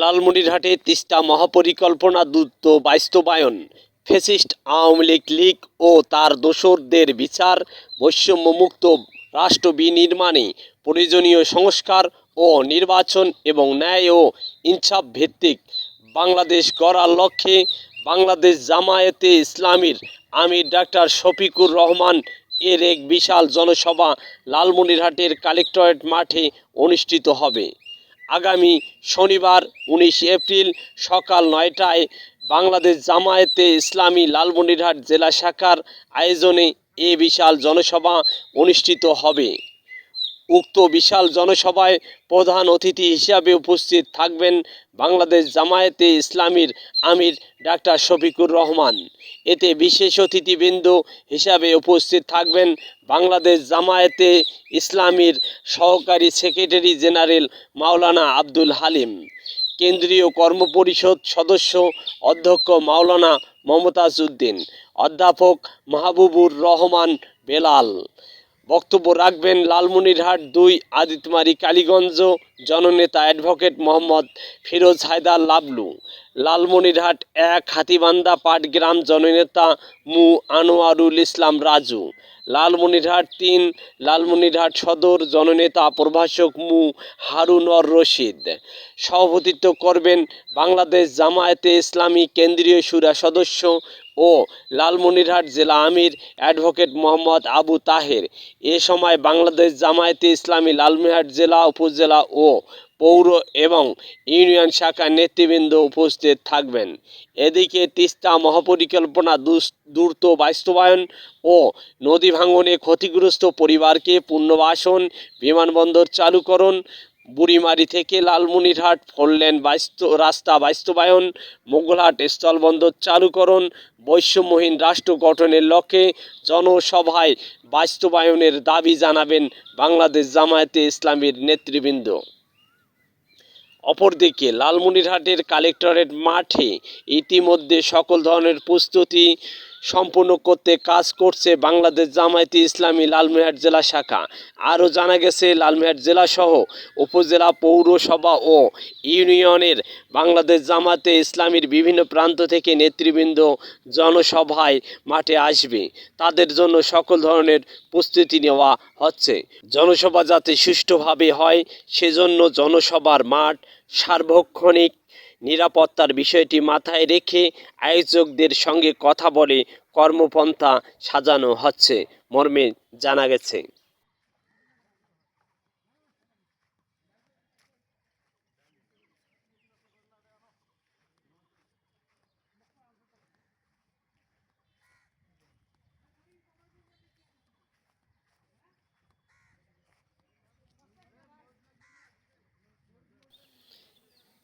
লালমনিরহাটে তিস্তা মহাপরিকল্পনা দ্রুত বাস্তবায়ন। ফেসিস্ট আওয়ামী লীগ লীগ ও তার দোসরদের বিচার, বৈষম্যমুক্ত রাষ্ট্র বিনির্মাণে প্রয়োজনীয় সংস্কার ও নির্বাচন এবং ন্যায় ও ইনসাফ ভিত্তিক বাংলাদেশ গড়ার লক্ষ্যে বাংলাদেশ জামায়াতে ইসলামীর আমির ডাক্তার শফিকুর রহমান এর এক বিশাল জনসভা লালমনিরহাটের কালেক্টরেট মাঠে অনুষ্ঠিত হবে। আগামী শনিবার উনিশ এপ্রিল সকাল নয়টায় বাংলাদেশ জামায়াতে ইসলামী লালমনিরহাট জেলা শাখার আয়োজনে এ বিশাল জনসভা অনুষ্ঠিত হবে। উক্ত বিশাল জনসভায় প্রধান অতিথি হিসাবে উপস্থিত থাকবেন বাংলাদেশ জামায়াতে ইসলামীর আমির ডাক্তার শফিকুর রহমান। এতে বিশেষ অতিথিবৃন্দ হিসাবে উপস্থিত থাকবেন বাংলাদেশ জামায়াতে ইসলামীর সহকারী সেক্রেটারি জেনারেল মাওলানা আব্দুল হালিম। কেন্দ্রীয় কর্মপরিষদ সদস্য অধ্যক্ষ মাওলানা মমতাজ উদ্দিন। অধ্যাপক মাহবুবুর রহমান বেলাল। বক্তব্য রাখবেন লালমনিরহাট দুই আদিতমারি কালীগঞ্জ, জননেতা অ্যাডভোকেট মোহাম্মদ ফিরোজ হায়দার লাবলু। লালমনিরহাট এক, হাতিবান্ধা পাটগ্রাম জননেতা মু আনোয়ারুল ইসলাম রাজু। লালমনিরহাট তিন, লালমনিরহাট সদর জননেতা প্রভাষক মু হারুনর রশিদ। সভাপতিত্ব করবেন বাংলাদেশ জামায়াতে ইসলামী কেন্দ্রীয় সুরা সদস্য ও লালমনিরহাট জেলা আমির অ্যাডভোকেট মোহাম্মদ আবু তাহের। এ সময় বাংলাদেশ জামায়াতে ইসলামী লালমনিরহাট জেলা উপজেলা ও পৌর এবং ইউনিয়ন শাখার নেতৃবৃন্দ উপস্থিত থাকবেন। এদিকে তিস্তা মহাপরিকল্পনা দ্রুত বাস্তবায়ন ও নদী ভাঙনে ক্ষতিগ্রস্ত পরিবারকে পুনর্বাসন, বিমানবন্দর চালুকরণ বুড়িমারি থেকে লালমনিরহাট ফোরলেন বাস্ত রাস্তা বাস্তবায়ন মোগলহাট স্থলবন্দর চালুকরণ, বৈষম্যহীন রাষ্ট্র গঠনের লক্ষ্যে জনসভায় বাস্তবায়নের দাবি জানাবেন বাংলাদেশ জামায়াতে ইসলামীর নেতৃবৃন্দ। অপরদিকে লালমনিরহাটের কালেক্টরেট মাঠে ইতিমধ্যে সকল ধরনের প্রস্তুতি সম্পূর্ণ করতে কাজ করছে বাংলাদেশ জামায়াতে ইসলামী লালমনিরহাট জেলা শাখা। আরও জানা গেছে লালমনিরহাট জেলাসহ উপজেলা পৌরসভা ও ইউনিয়নের বাংলাদেশ জামাতে ইসলামীর বিভিন্ন প্রান্ত থেকে নেতৃবৃন্দ জনসভায় মাঠে আসবে। তাদের জন্য সকল ধরনের প্রস্তুতি নেওয়া হচ্ছে। জনসভা যাতে সুষ্ঠুভাবে হয়, সেজন্য জনসভার মাঠ সার্বক্ষণিক নিরাপত্তার বিষয়টি মাথায় রেখে আয়োজকদের সঙ্গে কথা বলে কর্মপন্থা সাজানো হচ্ছে মর্মে জানা গেছে।